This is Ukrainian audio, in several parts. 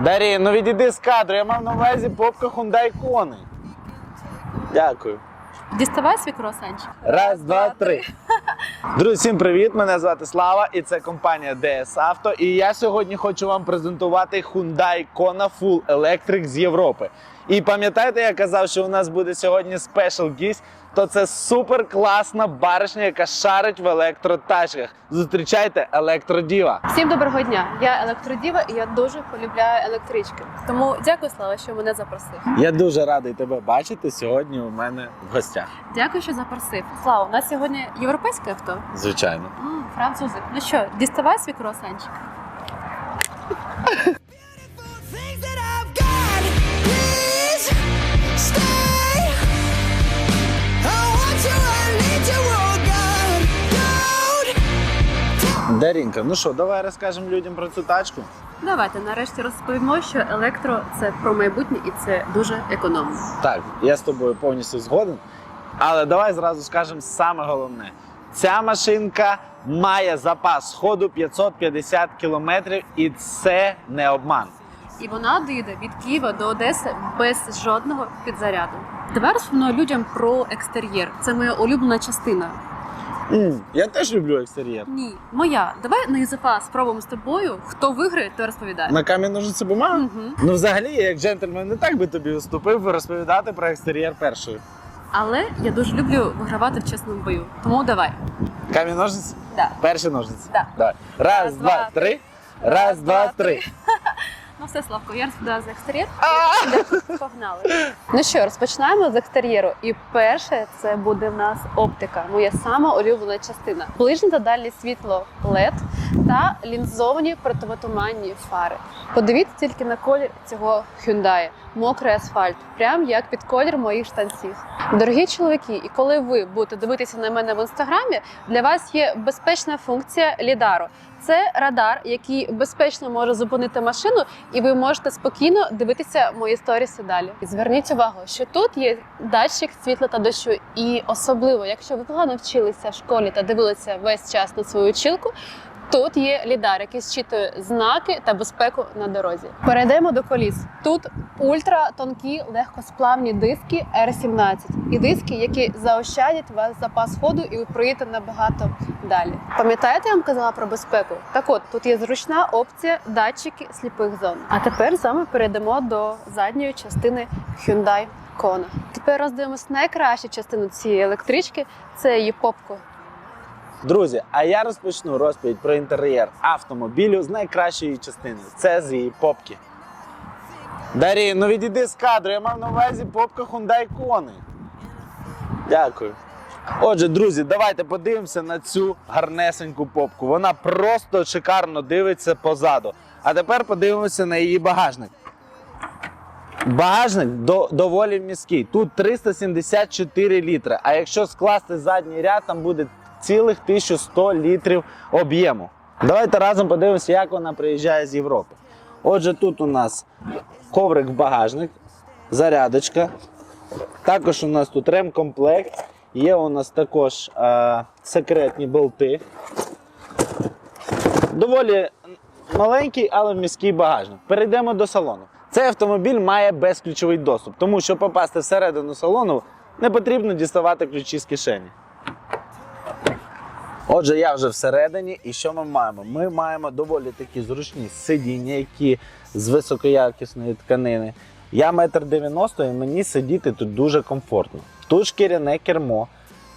Дарі, ну відійди з кадру, я мав на увазі попка Hyundai Kona. Дякую. Діставай свій круасанчик. Раз, два, три. Друзі, всім привіт! Мене звати Слава і це компанія DS Auto. І я сьогодні хочу вам презентувати Hyundai Kona Full Electric з Європи. І пам'ятаєте, я казав, що у нас буде сьогодні спешл гість, то це супер класна баришня, яка шарить в електротачках. Зустрічайте електродіва. Всім доброго дня! Я електродіва і я дуже полюбляю електрички. Тому дякую, Слава, що мене запросив. Я дуже радий тебе бачити сьогодні у мене в гостях. Дякую, що запросив. Слава, у нас сьогодні європейське авто. Звичайно. М, французи. Ну що, діставай свій круасанчик. Дарінка, ну що, давай розкажемо людям про цю тачку. Давайте нарешті розповімо, що електро це про майбутнє і це дуже економно. Так, я з тобою повністю згоден. Але давай зразу скажемо саме головне: ця машинка має запас ходу 550 кілометрів, і це не обман. І вона доїде від Києва до Одеси без жодного підзаряду. Давай розповімо людям про екстер'єр. Це моя улюблена частина. М, я теж люблю екстер'єр. Ні, моя. Давай на Юзефа спробуємо з тобою. Хто виграє, той розповідає. На камінь ножиці бумага? Мгм. Ну, взагалі, я як джентльмен не так би тобі уступив розповідати про екстер'єр першою. Але я дуже люблю вигравати в чесному бою. Тому давай. Камінь ножиці? Да. Перші ножиці. Да. Давай. Раз, Раз, два, два, три. Раз, два, три. Ну все, Славко, я розповідаю за екстер'єр. Погнали. Ну що, розпочинаємо з екстер'єру. І перше це буде в нас оптика, моя сама улюблена частина. Ближнє та дальнє світло LED та лінзовані противотуманні фари. Подивіться тільки на колір цього Hyundai. Мокрий асфальт, прям як під колір моїх штанців. Дорогі чоловіки, і коли ви будете дивитися на мене в інстаграмі, для вас є безпечна функція лідару. Це радар, який безпечно може зупинити машину, і ви можете спокійно дивитися мої сторіси далі. І зверніть увагу, що тут є датчик світла та дощу, і особливо, якщо ви погано вчилися в школі та дивилися весь час на свою училку. Тут є лідар, який зчитує знаки та безпеку на дорозі. Перейдемо до коліс. Тут ультратонкі легкосплавні диски R17 і диски, які заощадять вас запас ходу, і ви проїдете набагато далі. Пам'ятаєте, я вам казала про безпеку? Так от тут є зручна опція датчики сліпих зон. А тепер вами перейдемо до задньої частини Hyundai Kona. Тепер роздивимось найкращу частину цієї електрички це її попку. Друзі, а я розпочну розповідь про інтер'єр автомобілю з найкращої частини. Це з її попки. Дарі, ну відійди з кадру, я мав на увазі попка Hyundai Kona. Дякую. Отже, друзі, давайте подивимося на цю гарнесеньку попку. Вона просто шикарно дивиться позаду. А тепер подивимося на її багажник. Багажник до, доволі міський. Тут 374 літри. А якщо скласти задній ряд, там буде цілих 1100 літрів об'єму. Давайте разом подивимося, як вона приїжджає з Європи. Отже, тут у нас коврик багажник, зарядочка. Також у нас тут ремкомплект. Є у нас також е, секретні болти. Доволі маленький, але міський багажник. Перейдемо до салону. Цей автомобіль має безключовий доступ, тому щоб попасти всередину салону, не потрібно діставати ключі з кишені. Отже, я вже всередині, і що ми маємо? Ми маємо доволі такі зручні сидіння, які з високоякісної тканини. Я метр дев'яносто і мені сидіти тут дуже комфортно. Тут шкіряне кермо,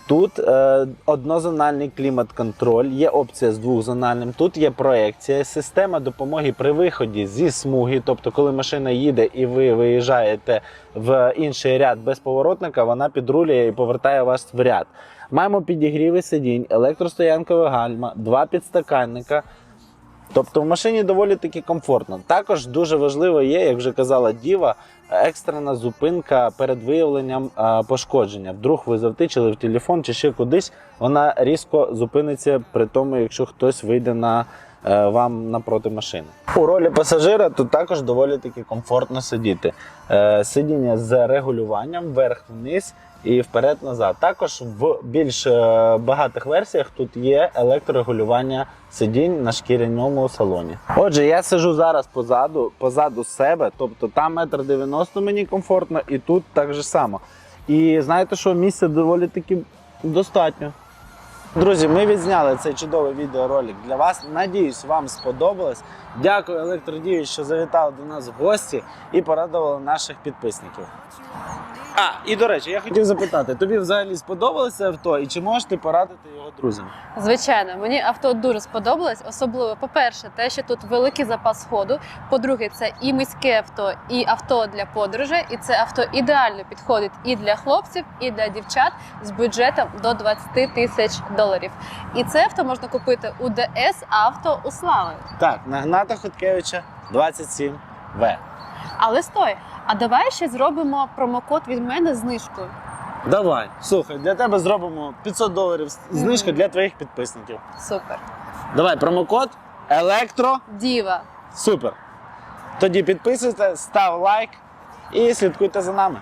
тут е, однозональний клімат-контроль, є опція з двохзональним, тут є проекція, система допомоги при виході зі смуги. Тобто, коли машина їде і ви виїжджаєте в інший ряд без поворотника, вона підрулює і повертає вас в ряд. Маємо підігріви сидінь, електростоянкове гальма, два підстаканника. Тобто в машині доволі таки комфортно. Також дуже важливо є, як вже казала Діва, екстрена зупинка перед виявленням е, пошкодження. Вдруг ви завтичили в телефон чи ще кудись, вона різко зупиниться при тому, якщо хтось вийде на вам напроти машини. У ролі пасажира тут також доволі таки комфортно сидіти. Е, Сидіння з регулюванням вверх-вниз і вперед-назад. Також в більш е, багатих версіях тут є електрорегулювання сидінь на шкіряному салоні. Отже, я сижу зараз позаду, позаду себе, тобто там метр дев'яносто мені комфортно, і тут так же само. І знаєте, що місця доволі таки достатньо. Друзі, ми відзняли цей чудовий відеоролик для вас. Надіюсь, вам сподобалось. Дякую електродію, що завітали до нас в гості і порадували наших підписників. А, і до речі, я хотів запитати: тобі взагалі сподобалося авто, і чи можеш ти порадити його друзям? Звичайно, мені авто дуже сподобалось. Особливо, по-перше, те, що тут великий запас ходу. По-друге, це і міське авто, і авто для подорожей. І це авто ідеально підходить і для хлопців, і для дівчат з бюджетом до 20 тисяч доларів. І це авто можна купити у ДС Авто у Слави. Так, нагната Хоткевича 27В. Але стой, а давай ще зробимо промокод від мене з знижкою. Давай, слухай, для тебе зробимо 500 доларів знижка для твоїх підписників. Супер. Давай, промокод електро. Діва. Супер. Тоді підписуйте, став лайк і слідкуйте за нами.